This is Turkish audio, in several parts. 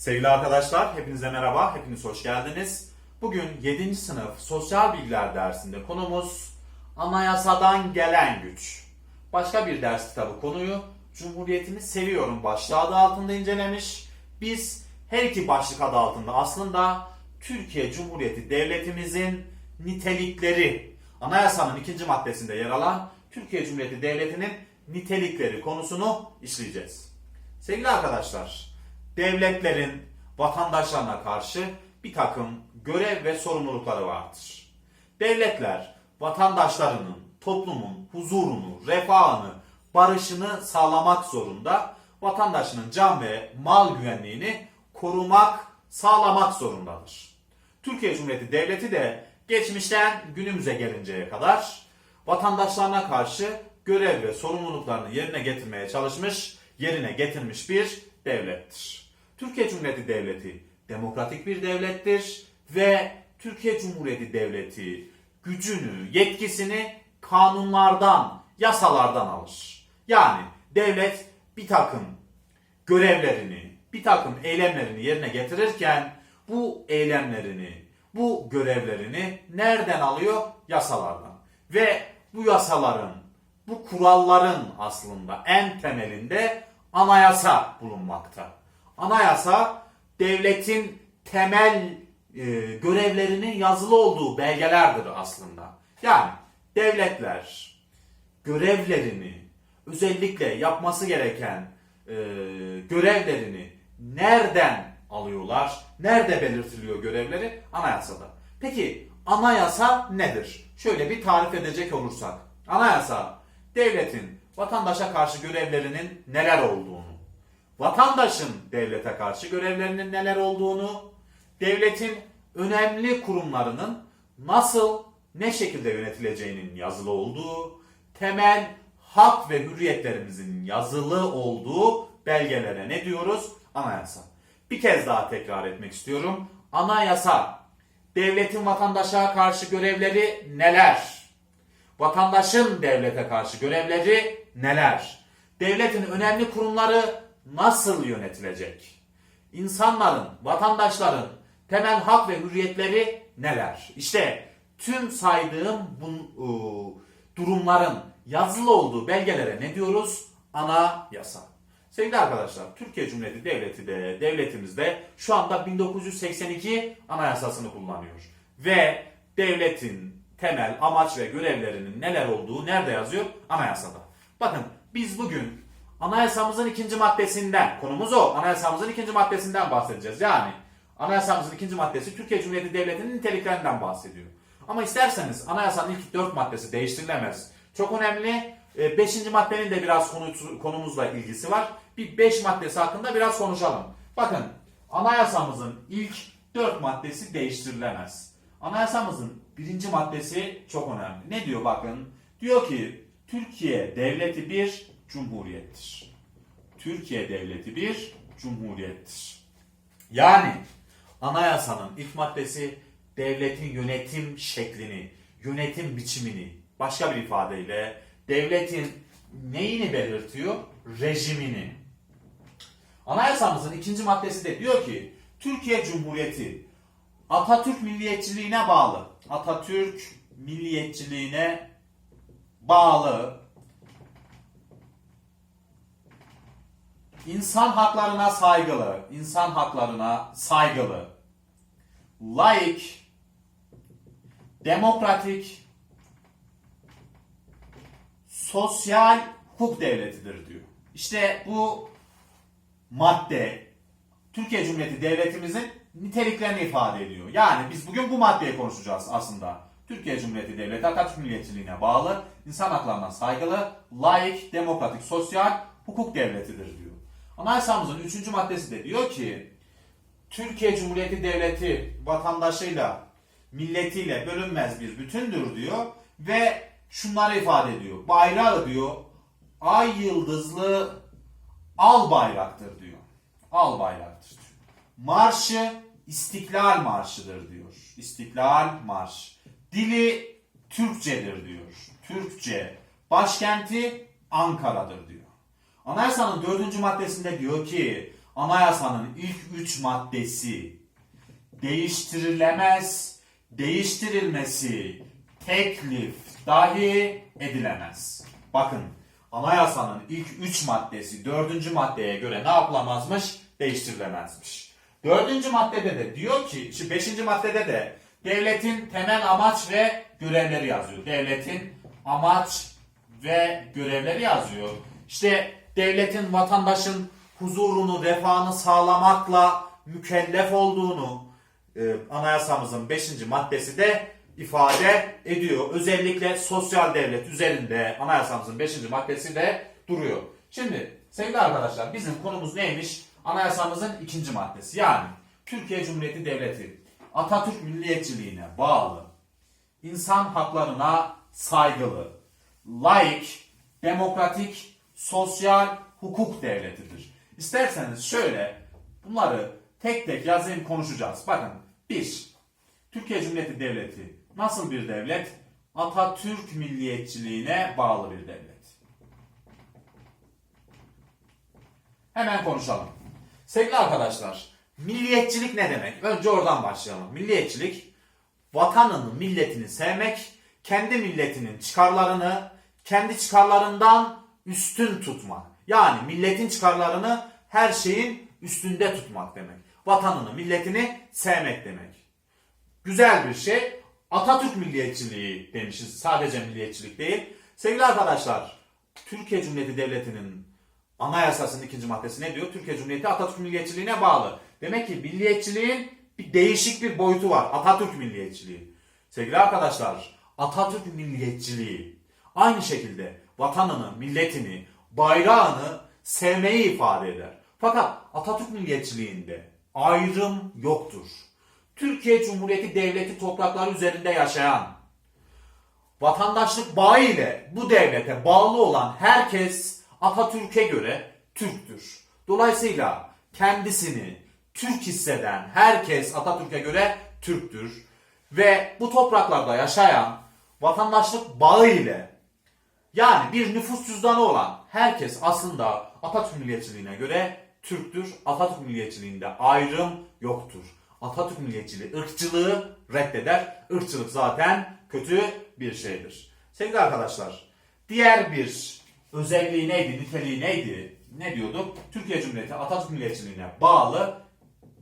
Sevgili arkadaşlar, hepinize merhaba, hepiniz hoş geldiniz. Bugün 7. sınıf sosyal bilgiler dersinde konumuz anayasadan gelen güç. Başka bir ders kitabı konuyu Cumhuriyetimi seviyorum başlığı adı altında incelemiş. Biz her iki başlık adı altında aslında Türkiye Cumhuriyeti Devletimizin nitelikleri, anayasanın ikinci maddesinde yer alan Türkiye Cumhuriyeti Devleti'nin nitelikleri konusunu işleyeceğiz. Sevgili arkadaşlar, devletlerin vatandaşlarına karşı bir takım görev ve sorumlulukları vardır. Devletler vatandaşlarının, toplumun huzurunu, refahını, barışını sağlamak zorunda, vatandaşının can ve mal güvenliğini korumak, sağlamak zorundadır. Türkiye Cumhuriyeti Devleti de geçmişten günümüze gelinceye kadar vatandaşlarına karşı görev ve sorumluluklarını yerine getirmeye çalışmış, yerine getirmiş bir devlettir. Türkiye Cumhuriyeti Devleti demokratik bir devlettir ve Türkiye Cumhuriyeti Devleti gücünü, yetkisini kanunlardan, yasalardan alır. Yani devlet bir takım görevlerini, bir takım eylemlerini yerine getirirken bu eylemlerini, bu görevlerini nereden alıyor? Yasalardan. Ve bu yasaların, bu kuralların aslında en temelinde anayasa bulunmakta. Anayasa devletin temel e, görevlerinin yazılı olduğu belgelerdir aslında. Yani devletler görevlerini, özellikle yapması gereken e, görevlerini nereden alıyorlar? Nerede belirtiliyor görevleri? Anayasada. Peki anayasa nedir? Şöyle bir tarif edecek olursak. Anayasa devletin vatandaşa karşı görevlerinin neler olduğunu, vatandaşın devlete karşı görevlerinin neler olduğunu, devletin önemli kurumlarının nasıl, ne şekilde yönetileceğinin yazılı olduğu, temel hak ve hürriyetlerimizin yazılı olduğu belgelere ne diyoruz? Anayasa. Bir kez daha tekrar etmek istiyorum. Anayasa, devletin vatandaşa karşı görevleri neler? Vatandaşın devlete karşı görevleri neler? Devletin önemli kurumları nasıl yönetilecek? İnsanların, vatandaşların temel hak ve hürriyetleri neler? İşte tüm saydığım bu e, durumların yazılı olduğu belgelere ne diyoruz? Anayasa. Sevgili arkadaşlar, Türkiye Cumhuriyeti Devleti de, devletimiz de şu anda 1982 anayasasını kullanıyor. Ve devletin temel amaç ve görevlerinin neler olduğu nerede yazıyor? Anayasada. Bakın biz bugün anayasamızın ikinci maddesinden, konumuz o, anayasamızın ikinci maddesinden bahsedeceğiz. Yani anayasamızın ikinci maddesi Türkiye Cumhuriyeti Devleti'nin niteliklerinden bahsediyor. Ama isterseniz anayasanın ilk dört maddesi değiştirilemez. Çok önemli. E, Beşinci maddenin de biraz konu, konumuzla ilgisi var. Bir beş maddesi hakkında biraz konuşalım. Bakın anayasamızın ilk dört maddesi değiştirilemez. Anayasamızın birinci maddesi çok önemli. Ne diyor bakın? Diyor ki Türkiye devleti bir cumhuriyettir. Türkiye devleti bir cumhuriyettir. Yani anayasanın ilk maddesi devletin yönetim şeklini, yönetim biçimini, başka bir ifadeyle devletin neyini belirtiyor? Rejimini. Anayasamızın ikinci maddesi de diyor ki Türkiye Cumhuriyeti Atatürk milliyetçiliğine bağlı. Atatürk milliyetçiliğine bağlı insan haklarına saygılı, insan haklarına saygılı, laik, demokratik, sosyal hukuk devletidir diyor. İşte bu madde Türkiye Cumhuriyeti Devletimizin niteliklerini ifade ediyor. Yani biz bugün bu maddeyi konuşacağız aslında. Türkiye Cumhuriyeti Devleti Atatürk milliyetçiliğine bağlı, insan haklarına saygılı, laik, demokratik, sosyal hukuk devletidir diyor. Anayasamızın 3. maddesi de diyor ki Türkiye Cumhuriyeti Devleti vatandaşıyla, milletiyle bölünmez bir bütündür diyor ve şunları ifade ediyor. Bayrağı diyor ay yıldızlı al bayraktır diyor. Al bayraktır diyor. Marşı İstiklal Marşı'dır diyor. İstiklal Marş. Dili Türkçedir diyor. Türkçe. Başkenti Ankara'dır diyor. Anayasanın dördüncü maddesinde diyor ki anayasanın ilk üç maddesi değiştirilemez, değiştirilmesi teklif dahi edilemez. Bakın anayasanın ilk üç maddesi dördüncü maddeye göre ne yapılamazmış? Değiştirilemezmiş. Dördüncü maddede de diyor ki, şu beşinci maddede de devletin temel amaç ve görevleri yazıyor. Devletin amaç ve görevleri yazıyor. İşte devletin vatandaşın huzurunu, refahını sağlamakla mükellef olduğunu e, anayasamızın 5. maddesi de ifade ediyor. Özellikle sosyal devlet üzerinde anayasamızın 5. maddesi de duruyor. Şimdi sevgili arkadaşlar bizim konumuz neymiş? Anayasamızın 2. maddesi. Yani Türkiye Cumhuriyeti Devleti Atatürk milliyetçiliğine bağlı, insan haklarına saygılı, laik, demokratik, sosyal hukuk devletidir. İsterseniz şöyle bunları tek tek yazayım konuşacağız. Bakın 1. Türkiye Cumhuriyeti Devleti nasıl bir devlet? Atatürk milliyetçiliğine bağlı bir devlet. Hemen konuşalım. Sevgili arkadaşlar, milliyetçilik ne demek? Önce oradan başlayalım. Milliyetçilik, vatanını, milletini sevmek, kendi milletinin çıkarlarını kendi çıkarlarından üstün tutmak. Yani milletin çıkarlarını her şeyin üstünde tutmak demek. Vatanını, milletini sevmek demek. Güzel bir şey. Atatürk milliyetçiliği demişiz. Sadece milliyetçilik değil. Sevgili arkadaşlar, Türkiye Cumhuriyeti Devleti'nin anayasasının ikinci maddesi ne diyor? Türkiye Cumhuriyeti Atatürk milliyetçiliğine bağlı. Demek ki milliyetçiliğin bir değişik bir boyutu var. Atatürk milliyetçiliği. Sevgili arkadaşlar, Atatürk milliyetçiliği aynı şekilde vatanını, milletini, bayrağını sevmeyi ifade eder. Fakat Atatürk milliyetçiliğinde ayrım yoktur. Türkiye Cumhuriyeti Devleti toprakları üzerinde yaşayan, vatandaşlık bağı ile bu devlete bağlı olan herkes Atatürk'e göre Türktür. Dolayısıyla kendisini Türk hisseden herkes Atatürk'e göre Türktür. Ve bu topraklarda yaşayan vatandaşlık bağı ile yani bir nüfus cüzdanı olan herkes aslında Atatürk milliyetçiliğine göre Türktür. Atatürk milliyetçiliğinde ayrım yoktur. Atatürk milliyetçiliği ırkçılığı reddeder. Irkçılık zaten kötü bir şeydir. Sevgili arkadaşlar, diğer bir özelliği neydi, niteliği neydi? Ne diyorduk? Türkiye Cumhuriyeti Atatürk milliyetçiliğine bağlı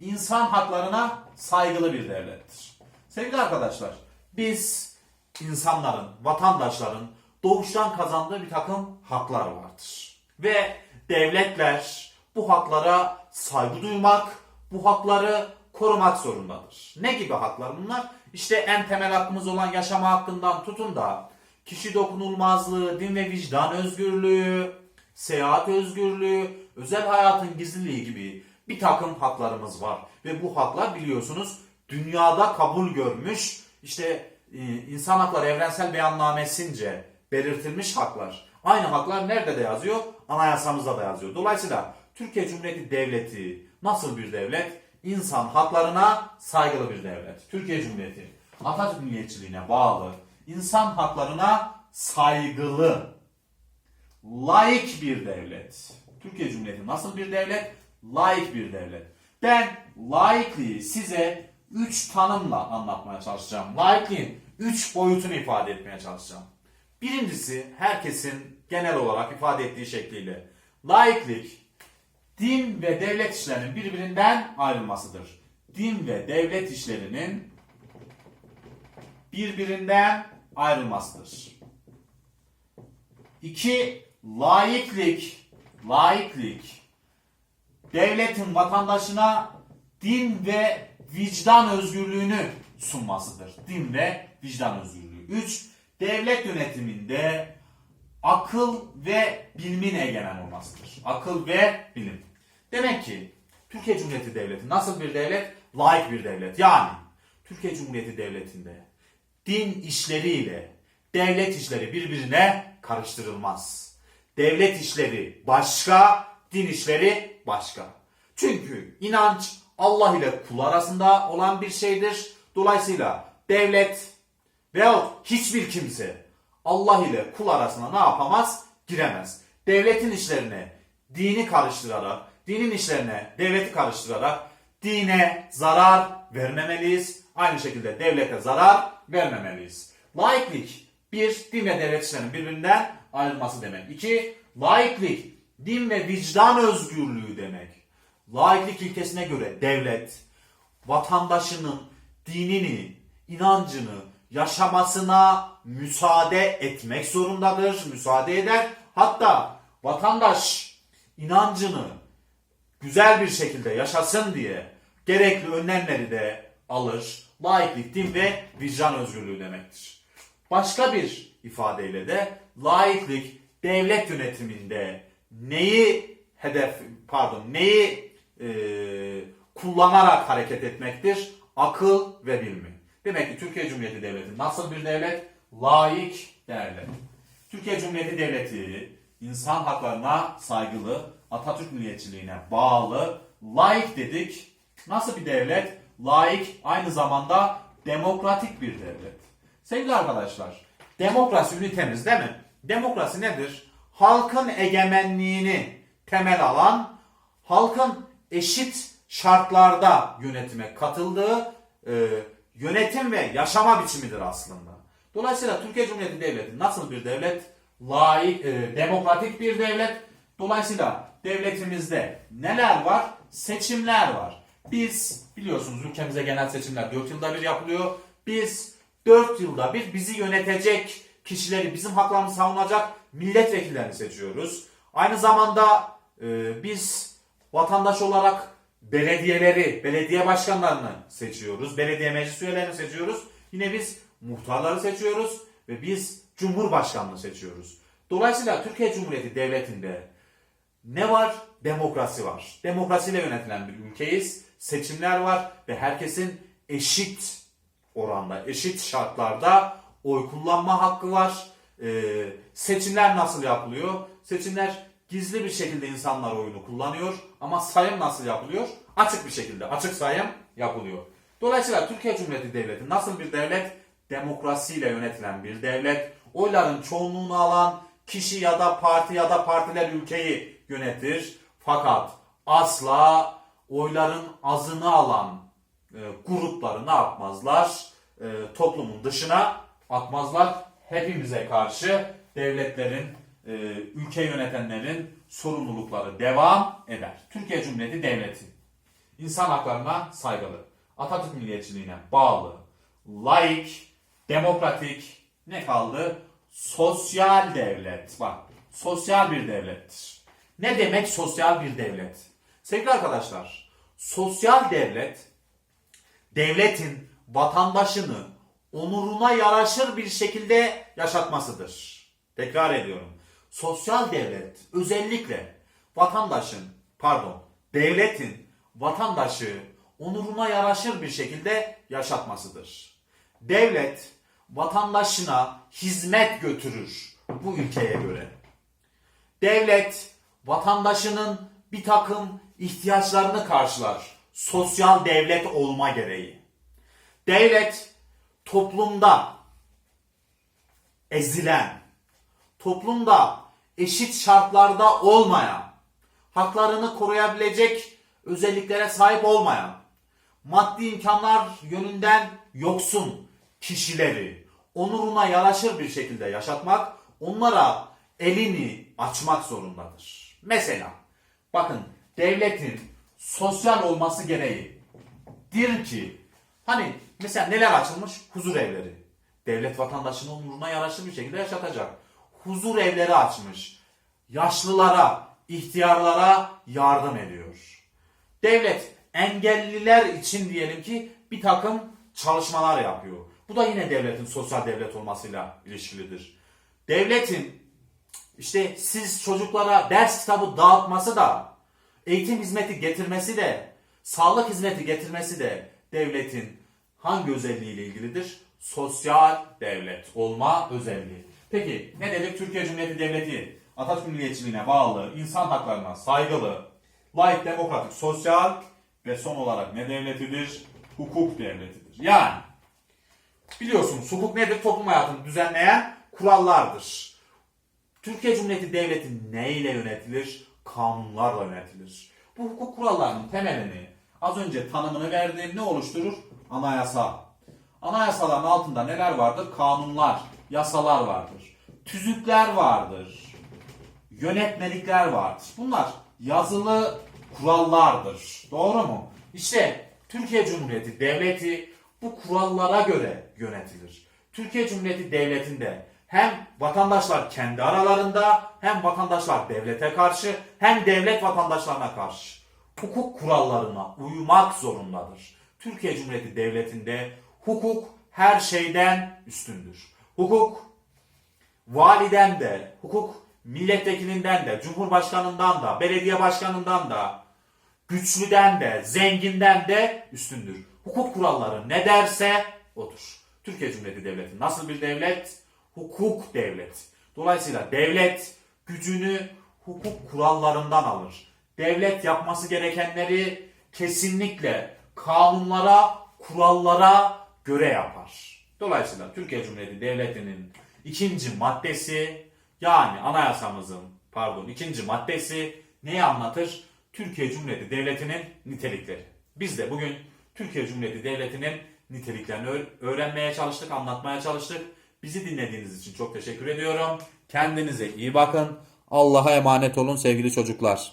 insan haklarına saygılı bir devlettir. Sevgili arkadaşlar, biz insanların, vatandaşların doğuştan kazandığı bir takım haklar vardır. Ve devletler bu haklara saygı duymak, bu hakları korumak zorundadır. Ne gibi haklar bunlar? İşte en temel hakkımız olan yaşama hakkından tutun da kişi dokunulmazlığı, din ve vicdan özgürlüğü, seyahat özgürlüğü, özel hayatın gizliliği gibi bir takım haklarımız var. Ve bu haklar biliyorsunuz dünyada kabul görmüş, işte e, insan hakları evrensel beyannamesince belirtilmiş haklar. Aynı haklar nerede de yazıyor? Anayasamızda da yazıyor. Dolayısıyla Türkiye Cumhuriyeti Devleti nasıl bir devlet? İnsan haklarına saygılı bir devlet. Türkiye Cumhuriyeti Atatürk milliyetçiliğine bağlı, insan haklarına saygılı, laik bir devlet. Türkiye Cumhuriyeti nasıl bir devlet? Laik bir devlet. Ben laikliği size üç tanımla anlatmaya çalışacağım. Laikliğin üç boyutunu ifade etmeye çalışacağım. Birincisi herkesin genel olarak ifade ettiği şekliyle laiklik din ve devlet işlerinin birbirinden ayrılmasıdır. Din ve devlet işlerinin birbirinden ayrılmasıdır. İki, laiklik, laiklik, devletin vatandaşına din ve vicdan özgürlüğünü sunmasıdır. Din ve vicdan özgürlüğü. Üç, devlet yönetiminde akıl ve bilimin egemen olmasıdır. Akıl ve bilim. Demek ki Türkiye Cumhuriyeti Devleti nasıl bir devlet? Laik bir devlet. Yani Türkiye Cumhuriyeti Devleti'nde din işleriyle devlet işleri birbirine karıştırılmaz. Devlet işleri başka, din işleri başka. Çünkü inanç Allah ile kul arasında olan bir şeydir. Dolayısıyla devlet veyahut hiçbir kimse Allah ile kul arasına ne yapamaz? Giremez. Devletin işlerine dini karıştırarak, dinin işlerine devleti karıştırarak dine zarar vermemeliyiz. Aynı şekilde devlete zarar vermemeliyiz. Laiklik bir, din ve devlet işlerinin birbirinden ayrılması demek. İki, laiklik din ve vicdan özgürlüğü demek. Laiklik ilkesine göre devlet vatandaşının dinini, inancını yaşamasına müsaade etmek zorundadır. Müsaade eder. Hatta vatandaş inancını güzel bir şekilde yaşasın diye gerekli önlemleri de alır. Laiklik din ve vicdan özgürlüğü demektir. Başka bir ifadeyle de laiklik devlet yönetiminde neyi hedef pardon neyi e, kullanarak hareket etmektir? Akıl ve bilmi. Demek ki Türkiye Cumhuriyeti Devleti nasıl bir devlet? Laik devlet. Türkiye Cumhuriyeti Devleti insan haklarına saygılı, Atatürk milliyetçiliğine bağlı, laik dedik. Nasıl bir devlet? Laik aynı zamanda demokratik bir devlet. Sevgili arkadaşlar, demokrasi ünitemiz değil mi? Demokrasi nedir? Halkın egemenliğini temel alan, halkın eşit şartlarda yönetime katıldığı e, yönetim ve yaşama biçimidir aslında. Dolayısıyla Türkiye Cumhuriyeti Devleti nasıl bir devlet? Laik, e, demokratik bir devlet. Dolayısıyla devletimizde neler var? Seçimler var. Biz biliyorsunuz ülkemize genel seçimler 4 yılda bir yapılıyor. Biz 4 yılda bir bizi yönetecek kişileri, bizim haklarımızı savunacak milletvekillerini seçiyoruz. Aynı zamanda e, biz vatandaş olarak belediyeleri, belediye başkanlarını seçiyoruz. Belediye meclis üyelerini seçiyoruz. Yine biz muhtarları seçiyoruz ve biz cumhurbaşkanını seçiyoruz. Dolayısıyla Türkiye Cumhuriyeti Devleti'nde ne var? Demokrasi var. Demokrasiyle yönetilen bir ülkeyiz. Seçimler var ve herkesin eşit oranda, eşit şartlarda oy kullanma hakkı var. Ee, seçimler nasıl yapılıyor? Seçimler gizli bir şekilde insanlar oyunu kullanıyor ama sayım nasıl yapılıyor? Açık bir şekilde, açık sayım yapılıyor. Dolayısıyla Türkiye Cumhuriyeti Devleti nasıl bir devlet? Demokrasiyle yönetilen bir devlet. Oyların çoğunluğunu alan kişi ya da parti ya da partiler ülkeyi yönetir. Fakat asla oyların azını alan e, grupları ne yapmazlar? E, toplumun dışına atmazlar. Hepimize karşı devletlerin, e, ülke yönetenlerin sorumlulukları devam eder. Türkiye Cumhuriyeti Devleti insan haklarına saygılı, Atatürk milliyetçiliğine bağlı, laik, demokratik, ne kaldı? Sosyal devlet. Bak, sosyal bir devlettir. Ne demek sosyal bir devlet? Sevgili arkadaşlar, sosyal devlet devletin vatandaşını onuruna yaraşır bir şekilde yaşatmasıdır. Tekrar ediyorum. Sosyal devlet özellikle vatandaşın, pardon, devletin vatandaşı onuruna yaraşır bir şekilde yaşatmasıdır. Devlet vatandaşına hizmet götürür bu ülkeye göre. Devlet vatandaşının bir takım ihtiyaçlarını karşılar. Sosyal devlet olma gereği. Devlet toplumda ezilen, toplumda eşit şartlarda olmayan, haklarını koruyabilecek özelliklere sahip olmayan, maddi imkanlar yönünden yoksun kişileri onuruna yaraşır bir şekilde yaşatmak, onlara elini açmak zorundadır. Mesela bakın devletin sosyal olması gereğidir ki hani mesela neler açılmış? Huzur evleri. Devlet vatandaşını onuruna yaraşır bir şekilde yaşatacak. Huzur evleri açmış. Yaşlılara, ihtiyarlara yardım ediyor. Devlet engelliler için diyelim ki bir takım çalışmalar yapıyor. Bu da yine devletin sosyal devlet olmasıyla ilişkilidir. Devletin işte siz çocuklara ders kitabı dağıtması da, eğitim hizmeti getirmesi de, sağlık hizmeti getirmesi de devletin hangi özelliğiyle ilgilidir? Sosyal devlet olma özelliği. Peki ne dedik? Türkiye Cumhuriyeti Devleti Atatürk milliyetçiliğine bağlı, insan haklarına saygılı, layık, demokratik, sosyal ve son olarak ne devletidir? Hukuk devletidir. Yani biliyorsunuz hukuk nedir? Toplum hayatını düzenleyen kurallardır. Türkiye Cumhuriyeti Devleti neyle yönetilir? Kanunlarla yönetilir. Bu hukuk kurallarının temelini az önce tanımını verdim. Ne oluşturur? Anayasa. Anayasaların altında neler vardır? Kanunlar, yasalar vardır. Tüzükler vardır. Yönetmelikler vardır. Bunlar yazılı kurallardır. Doğru mu? İşte Türkiye Cumhuriyeti Devleti bu kurallara göre yönetilir. Türkiye Cumhuriyeti Devleti'nde hem vatandaşlar kendi aralarında hem vatandaşlar devlete karşı hem devlet vatandaşlarına karşı hukuk kurallarına uymak zorundadır. Türkiye Cumhuriyeti Devleti'nde hukuk her şeyden üstündür. Hukuk validen de, hukuk milletvekilinden de, cumhurbaşkanından da, belediye başkanından da, güçlüden de, zenginden de üstündür. Hukuk kuralları ne derse odur. Türkiye Cumhuriyeti Devleti nasıl bir devlet? Hukuk devleti. Dolayısıyla devlet gücünü hukuk kurallarından alır. Devlet yapması gerekenleri kesinlikle kanunlara, kurallara göre yapar. Dolayısıyla Türkiye Cumhuriyeti Devleti'nin ikinci maddesi yani anayasamızın pardon ikinci maddesi neyi anlatır? Türkiye Cumhuriyeti Devleti'nin nitelikleri. Biz de bugün Türkiye Cumhuriyeti Devleti'nin niteliklerini öğ- öğrenmeye çalıştık, anlatmaya çalıştık. Bizi dinlediğiniz için çok teşekkür ediyorum. Kendinize iyi bakın. Allah'a emanet olun sevgili çocuklar.